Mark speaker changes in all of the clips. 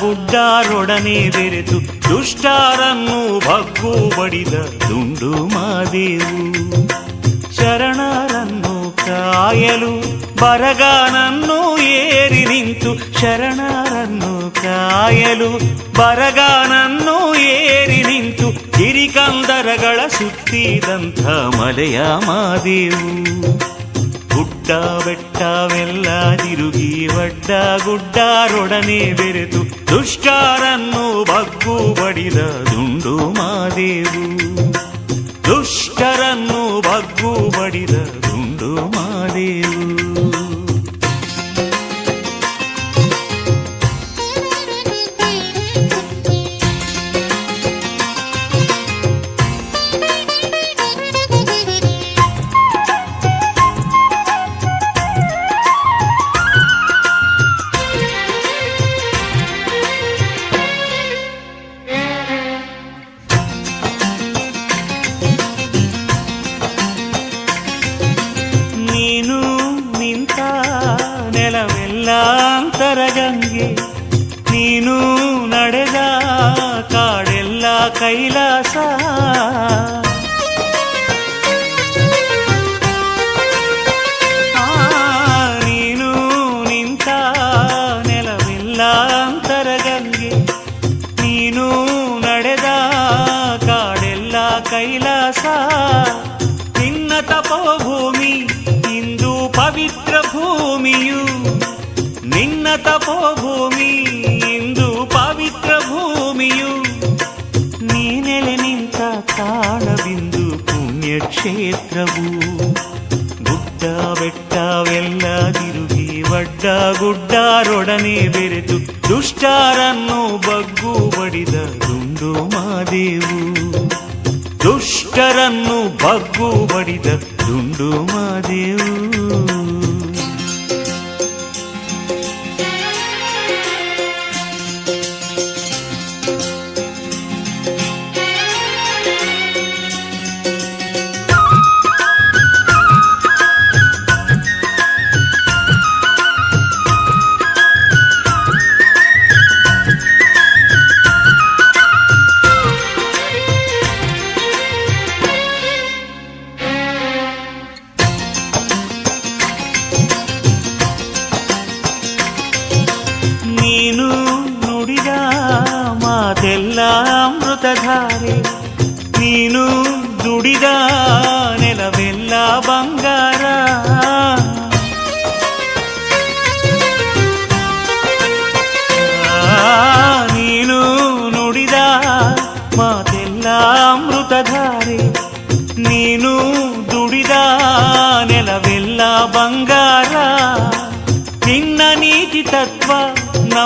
Speaker 1: ಬೆಟ್ಟವೆಲ್ಲ ತಿರುಗಿ ಬಡ್ಡ ಗುಡ್ಡರೊಡನೆ ಬೆರೆತು ದುಷ್ಟಾರನ್ನು ಭಗ್ಗು ಬಡಿದ ದುಂಡು ಮಾದೇವು ಶರಣರನ್ನು ಕಾಯಲು ಬರಗಾನನ್ನು ಏರಿ ನಿಂತು ಶರಣರನ್ನು ಕಾಯಲು ಬರಗಾನನ್ನು ಏರಿ ನಿಂತು ಹಿರಿಕಂದರಗಳ ಸುತ್ತಿದಂಥ ಮಲೆಯ ಮಾದೇವು ಗುಡ್ಡ ಬೆಟ್ಟವೆಲ್ಲ ತಿರುಗಿ ಬಡ್ಡ ಗುಡ್ಡಾರೊಡನೆ ಬೆರೆತು ದುಷ್ಟಾರನ್ನು ಬಗ್ಗು ಬಡಿದ ದುಂಡು ಮಾದೇವು. ದುಷ್ಟರನ್ನು ಬಗ್ಗು ಬಡಿದ ದುಂಡು ಮಾದೇವು. ತಪೋಭೂಮಿ, ಇಂದು ಪವಿತ್ರ ಭೂಮಿಯು. ನಿನ್ನ ತಪೋಭೂಮಿ, ಇಂದು ಪವಿತ್ರ ಭೂಮಿಯು. ನೀನೆಲೆ ನಿಂತ ತಾಣವಿಂದು ಪುಣ್ಯಕ್ಷೇತ್ರವು. ಗುಡ್ಡ ಬೆಟ್ಟವೆಲ್ಲ ತಿರುಗಿ ಬಡ್ಡ ಗುಡ್ಡರೊಡನೆ ಬೆರೆತು, ದುಷ್ಟಾರನ್ನು ಬಗ್ಗು ಬಡಿದ ದುಂಡು ಮಾದೇವು. ದುಷ್ಟರನ್ನು ಬಗ್ಗು ಬಡಿದ ದುಂಡು ಮಾದೇವು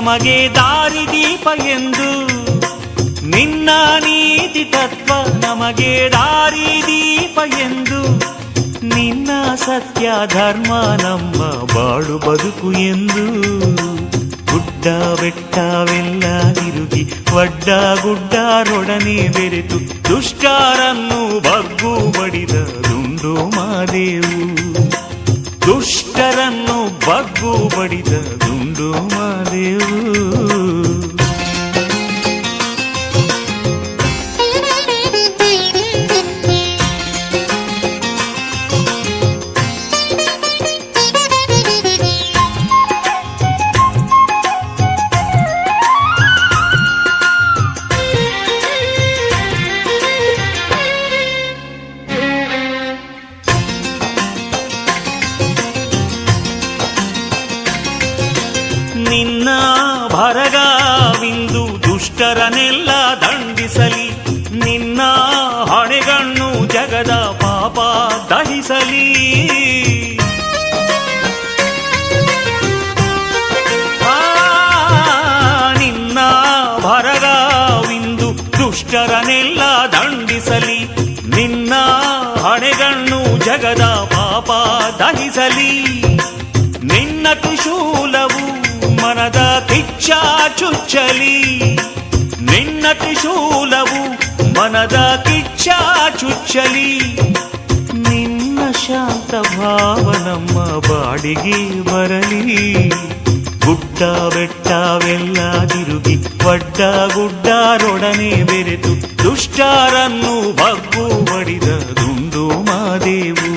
Speaker 1: ನಮಗೆ ದಾರಿದೀಪ ಎಂದು ನಿನ್ನ ನೀತಿ ತತ್ವ ನಮಗೆ ದಾರಿದೀಪ ಎಂದು ನಿನ್ನ ಸತ್ಯ ಧರ್ಮ ನಮ್ಮ ಬಾಳು ಬದುಕು ಎಂದು ಗುಡ್ಡ ಬೆಟ್ಟವೆಲ್ಲ ತಿರುಗಿ ಒಡ್ಡ ಗುಡ್ಡರೊಡನೆ ಬೆರೆತು ದುಷ್ಟಾರನ್ನು ಬಗ್ಗು ಬಡಿದ ದುಂಡು ಮಾದೇವು ದುಷ್ಟರನ್ನು ಬಗ್ಗು ಬಡಿದ ದುಂಡು ಮಾದೇವು ದುಷ್ಟರನೆಲ್ಲ ದಂಡಿಸಲಿ, ನಿನ್ನ ಹಣೆಗಣ್ಣು ಜಗದ ಪಾಪ ದಹಿಸಲಿ. ನಿನ್ನ ತ್ರಿಶೂಲವು ಮನದ ಕಿಚ್ಚ ಚುಚ್ಚಲಿ. ನಿನ್ನ ತ್ರಿಶೂಲವು ಮನದ ಕಿಚ್ಚ ಚುಚ್ಚಲಿ. ನಿನ್ನ ಶಾಂತ ಭಾವ ನಮ್ಮ ಬಾಡಿಗೆ ಬರಲಿ. ಗುಡ್ಡ ಬೆಟ್ಟವೆಲ್ಲ ತಿರುಗಿ ಒಡ್ಡ ಗುಡ್ಡರೊಡನೆ ಬೆರೆತು ದುಷ್ಟಾರನ್ನು ಬಗ್ಗು ಬಡಿದ ದುಂಡು ಮಾದೇವು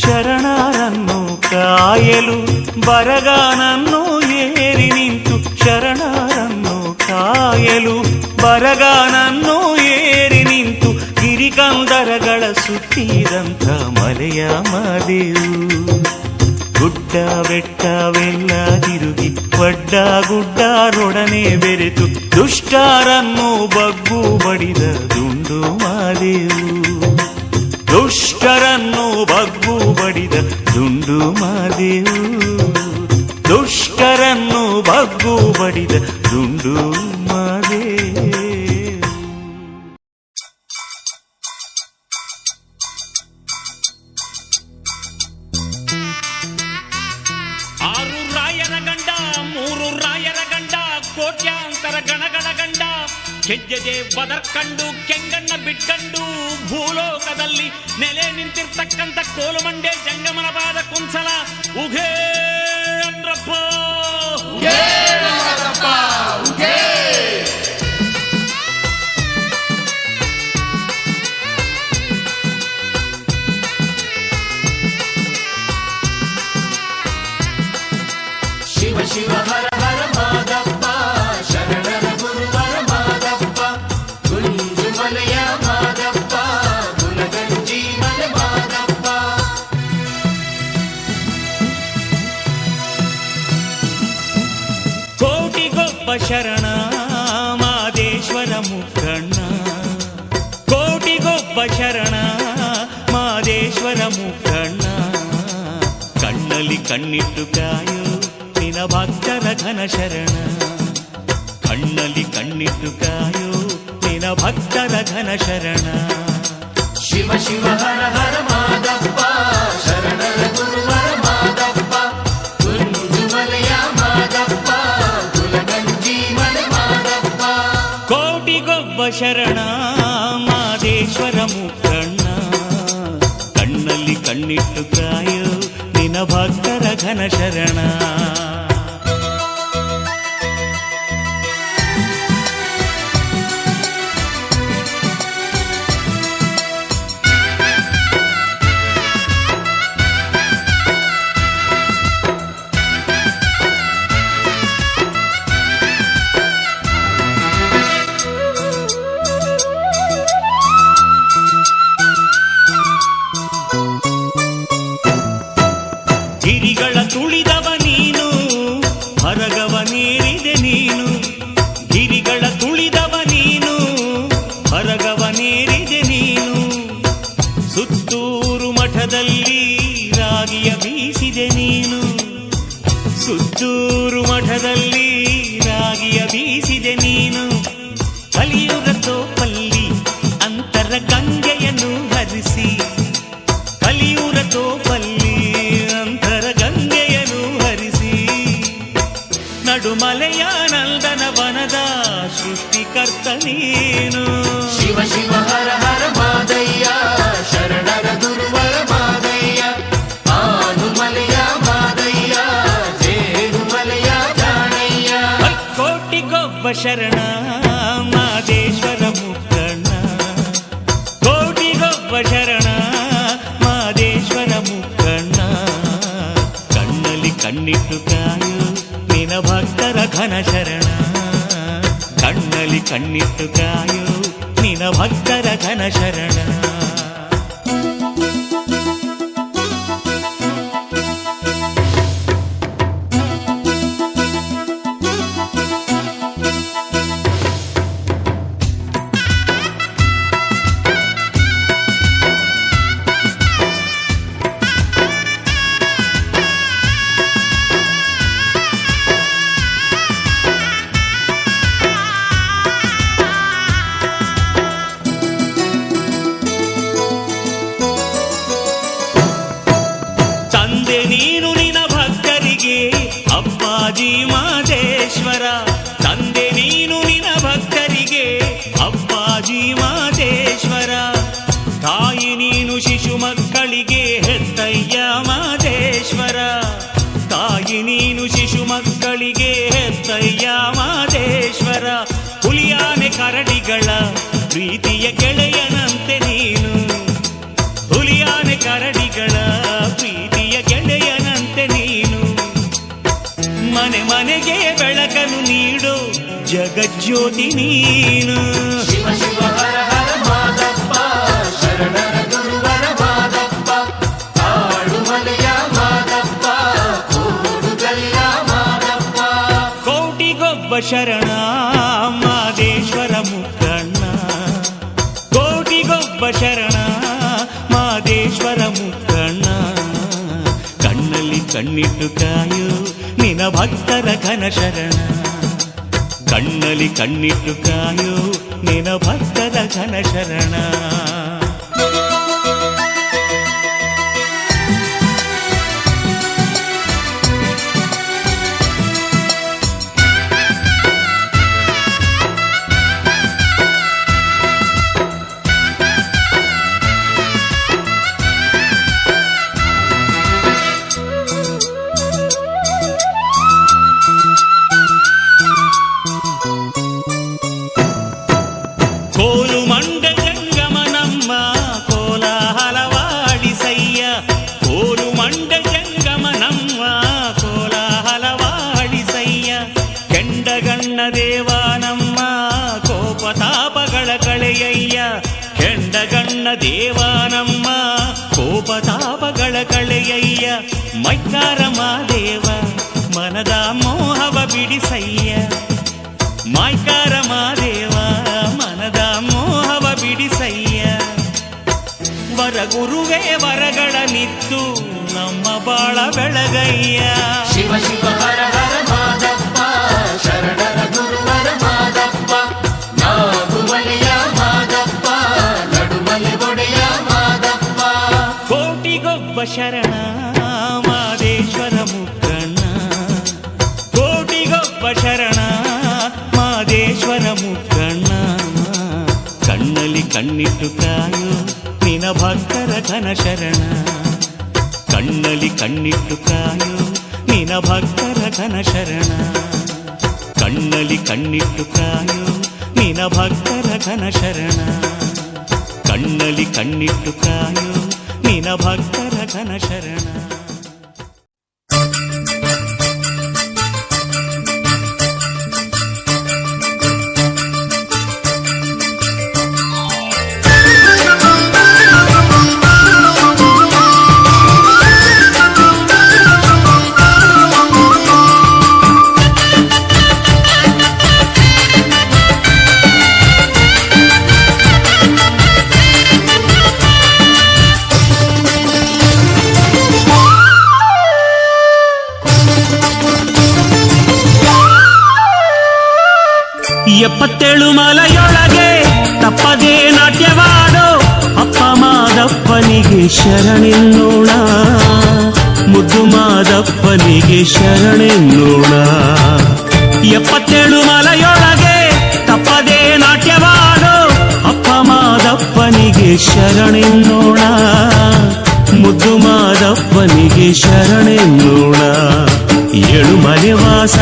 Speaker 1: ಶರಣರನ್ನು ಕಾಯಲು ಬರಗಾನನ್ನು ಏರಿ ನಿಂತು ಶರಣರನ್ನು ಕಾಯಲು ಬರಗಾನನ್ನು ಏರಿ ನಿಂತು ಗಿರಿಕಂದರಗಳ ಸುತ್ತಿದಂಥ ಮಲೆಯ ಮಾದೇವು ಗುಡ್ಡ ಬೆಟ್ಟವೆಲ್ಲ ತಿರುಗಿ ಒಡ್ಡ ಗುಡ್ಡರೊಡನೆ ಬೆರೆತು ದುಷ್ಟಾರನ್ನು ಬಗ್ಗು ಬಡಿದ ದುಂಡು ಮಾದೇವು. ದುಷ್ಟರನ್ನು ಬಗ್ಗು ಬಡಿದ ದುಂಡು ಮಾದೇವು. ದುಷ್ಟರನ್ನು ಬಗ್ಗು ಬಡಿದ ದುಂಡು
Speaker 2: ಗಣಗಳ ಗಂಡ ಕೆಜ್ಜದೆ ಬದರ್ಕಂಡು ಕೆಂಗಣ್ಣ ಬಿಟ್ಕಂಡು, ಭೂಲೋಕದಲ್ಲಿ ನೆಲೆ ನಿಂತಿರ್ತಕ್ಕಂಥ ಕೋಲುಮಂಡೆ ಜಂಗಮನ ಜಂಗಮನವಾದ ಕುಂಸಲ ಉಘೇ ಅಂದ್ರಪ್ಪ
Speaker 3: ಶಿವ ಶಿವ ಹರ ಹರ ಮಾದಪ್ಪ
Speaker 1: ಕೋಟಿಗೊಬ್ಬ ಶರಣ ಮಾದೇಶ್ವರ ಮುಖಣ್ಣ ಕೋಟಿಗೊಬ್ಬ ಶರಣ ಮಾದೇಶ್ವರ ಮುಖಣ್ಣ ಕಣ್ಣಲ್ಲಿ ಕಣ್ಣಿಟ್ಟು ಕಾಯೋ ನಿನ ಭಕ್ತರ ಘನ ಶರಣ ಕಣ್ಣಲ್ಲಿ ಕಣ್ಣಿಟ್ಟು ಕಾಯೋ ನಿನ ಭಕ್ತರ ಘನ ಶರಣ
Speaker 3: ಶಿವ ಶಿವ ಹರ ಹರ ಮಾದಪ್ಪ ಶರಣರ ಗುರುವರ
Speaker 1: ಶರಣ ಮಾದೇಶ್ವರ ಮುಖಣ್ಣ. ಕಣ್ಣಲ್ಲಿ ಕಣ್ಣಿಟ್ಟು ಕಾಯೋ ನಿನ ಭಕ್ತರ ಘನ ಶರಣ. ಸುತ್ತೂರು ಕೋಟಿಗೊಬ್ಬ ಶರಣ ಮಾದೇಶ್ವರ ಮುಖಣ್ಣ ಕೋಟಿಗೊಬ್ಬ ಶರಣ ಮಾದೇಶ್ವರ ಮುಖಣ್ಣ ಕಣ್ಣಲ್ಲಿ ಕಣ್ಣಿಟ್ಟು ಕಾಯು ನಿನ ಭಕ್ತರ ಘನ ಶರಣ ಕಣ್ಣಲ್ಲಿ ಕಣ್ಣಿಟ್ಟು ಕಾಯು ನಿನ ಭಕ್ತರ ಘನ ಶರಣ ತಂದೆ ಕರಡಿಗಳ ಪ್ರೀತಿಯ ಗೆಳೆಯನಂತೆ ನೀನು. ಹುಲಿಯಾನೆ ಕರಡಿಗಳ ಪ್ರೀತಿಯ ಗೆಳೆಯನಂತೆ ನೀನು. ಮನೆ ಮನೆಗೆ ಬೆಳಕನ್ನು ನೀಡು ಜಗಜ್ಯೋತಿ ನೀನು. ಶರಣ ಮಾದೇಶ್ವರ ಮುಕ್ತಣ್ಣ ಕೋಟಿಗೊಬ್ಬ ಶರಣ, ಮಾದೇಶ್ವರ ಮುಕ್ತಣ್ಣ ಕಣ್ಣಲ್ಲಿ ಕಣ್ಣಿಟ್ಟು ಕಾಯು ನಿನ ಭಕ್ತರ ಘನ ಶರಣ. ಕಣ್ಣಲ್ಲಿ ಕಣ್ಣಿಟ್ಟು ಕಾಯು ನಿನ ಭಕ್ತರ ಘನ ಶರಣ. ಮೈಕಾರ ಮಾದೇವ ಮನದ ಮೋಹವ ಬಿಡಿಸಯ್ಯ ಮೈಕಾರ ಮಾದೇವ ಮನದ ಮೋಹವ ಬಿಡಿಸಯ್ಯ ವರ ಗುರುವೇ ವರಗಳ ನಿತ್ತು ನಮ್ಮ ಬಾಳ ಬೆಳಗಯ್ಯ.
Speaker 3: ಶಿವ ಶಿವ ಹರ ಹರ ಮಾದಪ್ಪ ಶರಣರ ಗುರುವರ ಮಾದಪ್ಪ. ನಾಗುಮಲೆಯ ಮಾದಪ್ಪ ನಡುಮಲೆ ಒಡೆಯ ಮಾದಪ್ಪ.
Speaker 1: ಕೋಟಿಗೊಬ್ಬ ಶರಣ ಕಣ್ಣಿಟ್ಟು ಕಾಯು ನಿನ ಭಕ್ತರ ಘನ ಶರಣ ಕಣ್ಣಲ್ಲಿ ಕಣ್ಣಿಟ್ಟು ಕಾಯು ನಿನ ಭಕ್ತರ ಘನ ಶರಣ ಕಣ್ಣಲ್ಲಿ ಕಣ್ಣಿಟ್ಟು ಕಾಯು ನಿನ ಭಕ್ತರ ಘನ ಶರಣ ಕಣ್ಣಲ್ಲಿ ಕಣ್ಣಿಟ್ಟು ಕಾಯು ನಿನ ಭಕ್ತರ ಘನ ಶರಣ ಎಪ್ಪತ್ತೇಳು ಮಲೆಯೊಳಗೆ ತಪ್ಪದೇ ನಾಟ್ಯವಾಡೋ ಅಪ್ಪ ಮಾದಪ್ಪನಿಗೆ ಶರಣೆನ್ನೋಣ. ಮುದ್ದು ಮಾದಪ್ಪನಿಗೆ ಶರಣೆನ್ನೋಣ. ಎಪ್ಪತ್ತೇಳು ಮಲೆಯೊಳಗೆ ತಪ್ಪದೇ ನಾಟ್ಯವಾಡೋ ಅಪ್ಪ ಮಾದಪ್ಪನಿಗೆ ಶರಣೆನ್ನೋಣ. ಮುದ್ದು ಮಾದಪ್ಪನಿಗೆ ಶರಣೆನ್ನೋಣ. ಏಳು ಮನೆ ವಾಸ,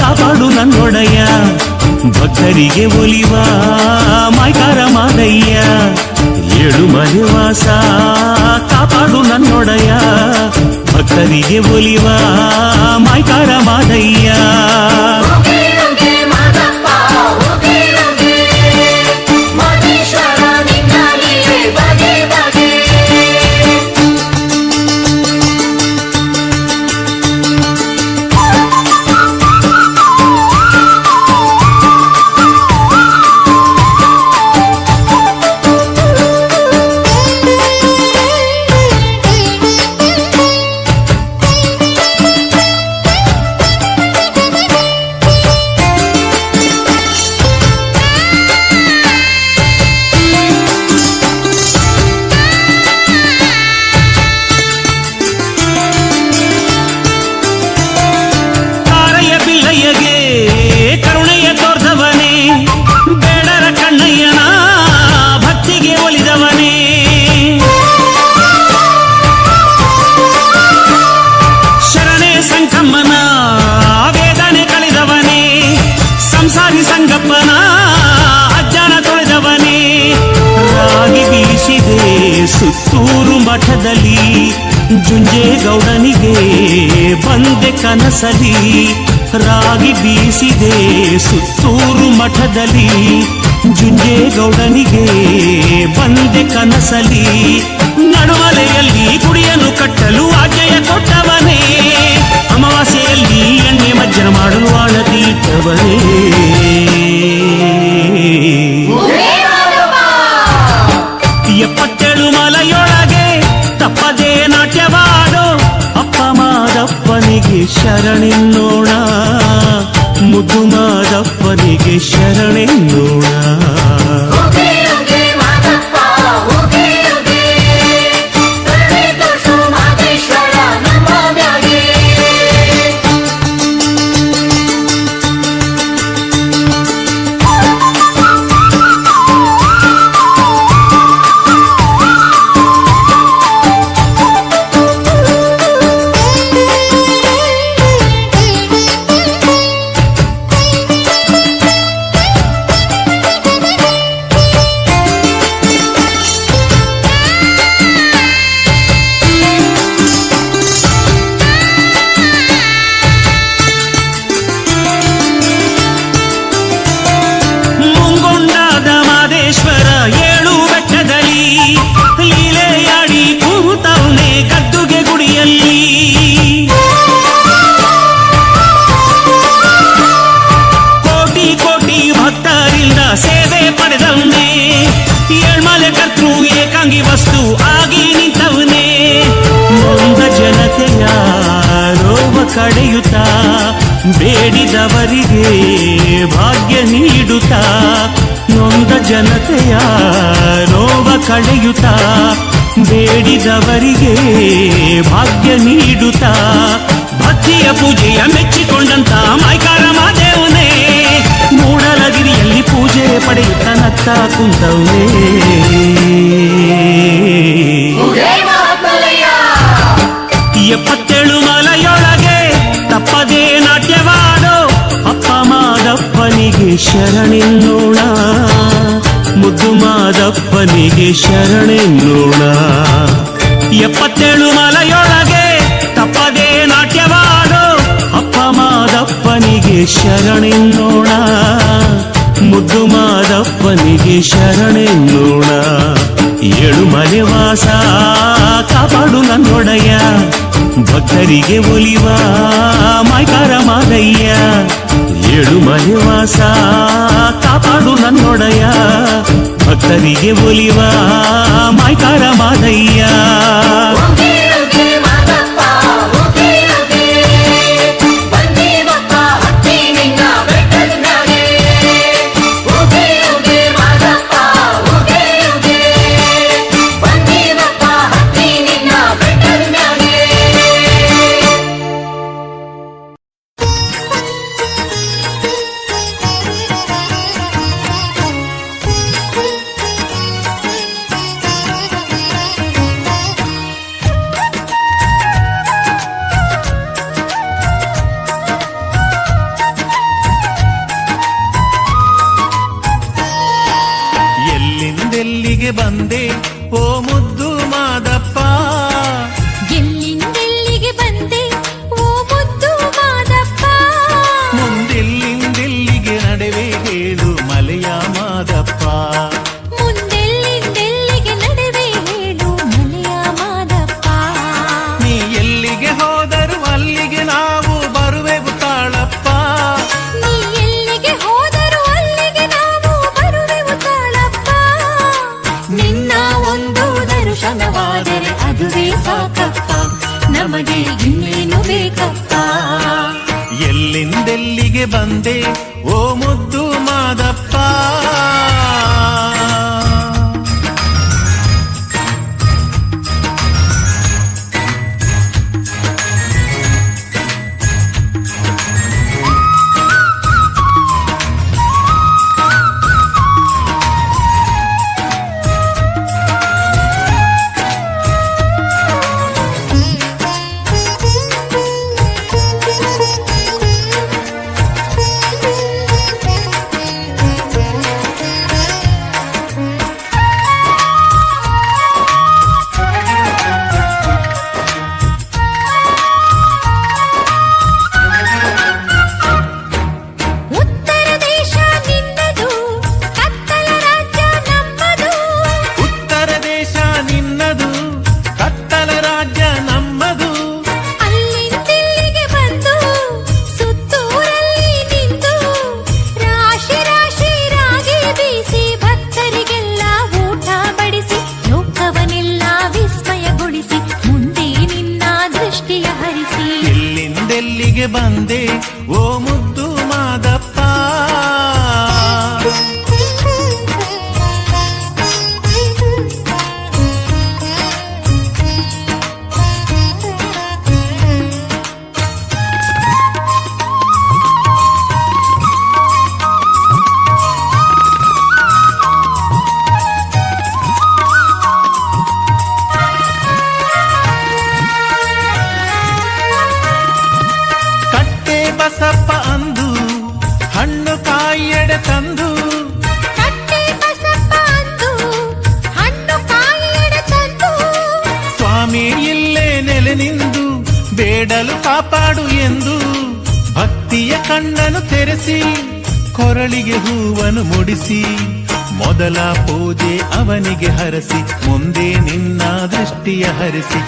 Speaker 1: ಕಾಪಾಡು ನನ್ನೊಡೆಯ. ಭಕ್ತರಿಗೆ ಒಲಿವ ಮಾಯ್ಕಾರ ಮಾದಯ್ಯ ಏಳು ಮನೆ ವಾಸ ಕಾಪಾಡು ನನ್ನೊಡೆಯ ಭಕ್ತರಿಗೆ ಒಲಿವ ಮಾಯ್ಕಾರ ಮಾದಯ್ಯ ಕನಸಲಿ ರಾಗಿ ಬೀಸಿದೆ ಸುತ್ತೂರು ಮಠದಲ್ಲಿ ಜುಂಜೇಗೌಡನಿಗೆ ಬಂದೆ ಕನಸಲಿ. ನಡುವಲೆಯಲ್ಲಿ ಗುಡಿಯನ್ನು ಕಟ್ಟಲು ಆಜ್ಞೆಯ ಕೊಟ್ಟವನೇ. ಅಮಾವಾಸ್ಯೆಯಲ್ಲಿ ಎಣ್ಣೆ ಮಜ್ಜನ ಮಾಡಲು ಆಳದಿ ಮಾದಪ್ಪನಿಗೆ ಶರಣೆನ್ನೋಣ. ಮುದ್ದು ಮಾದಪ್ಪನಿಗೆ ಶರಣೆನ್ನೋಣ. ಜನತೆಯ ರೋಗ ಕಳೆಯುತ್ತಾ ಬೇಡಿದವರಿಗೆ ಭಾಗ್ಯ ನೀಡುತ್ತಾ ಭಕ್ತಿಯ ಪೂಜೆಯ ಮೆಚ್ಚಿಕೊಂಡಂತ ಮೈಕಾರ ಮಾದೇವನೇ ಮೂಡಲಗಿರಿಯಲ್ಲಿ ಪೂಜೆ ಪಡೆಯುತ್ತ ನತ್ತ ಕುಂತವನೇ
Speaker 3: ಉಗೆ ಮಹಾತ್ಮಲಯ್ಯ
Speaker 1: ಎಪ್ಪತ್ತೇಳು ಮಲೆಯೊಳಗೆ ತಪ್ಪದೇ ನಾಟ್ಯವಾಡೋ ಅಪ್ಪ ಮಾದಪ್ಪನಿಗೆ ಶರಣೆನ್ನೋಣ ಮುದ್ದು ಮಾದಪ್ಪನಿಗೆ ಶರಣೆನ್ನೋಣ ಎಪ್ಪತ್ತೇಳು ಮಲೆಯೊಳಗೆ ತಪ್ಪದೇ ನಾಟ್ಯವಾಡೋ. ಅಪ್ಪ ಮಾದಪ್ಪನಿಗೆ ಶರಣೆನ್ನೋಣ ಮುದ್ದು ಮಾದಪ್ಪನಿಗೆ ಶರಣೆನ್ನೋಣ ಏಳು ಮನೆ ವಾಸ, ಕಾಪಾಡು ನನ್ನೊಡೆಯ. ಭಕ್ತರಿಗೆ ಒಲಿವ ಮಾಯ್ಕಾರ ಮಾದಯ್ಯ. ಏಳು ಮನೆ ವಾಸ ಕಾಪಾಡು ನನ್ನೊಡೆಯ ಭಕ್ತರಿಗೆ ಒಲಿವ
Speaker 4: ಎಲ್ಲಿಂದೆಲ್ಲಿಗೆ ಬಂದೆ ಓ ಮುದ್ದು
Speaker 5: ಬಂದೆ. ಕಣ್ಣನು ತೆರೆಸಿ ಕೊರಳಿಗೆ ಹೂವನು ಮುಡಿಸಿ ಮೊದಲ ಪೂಜೆ ಅವನಿಗೆ ಹರಸಿ ಮುಂದೆ ನಿನ್ನ ದೃಷ್ಟಿಯ ಹರಿಸಿ.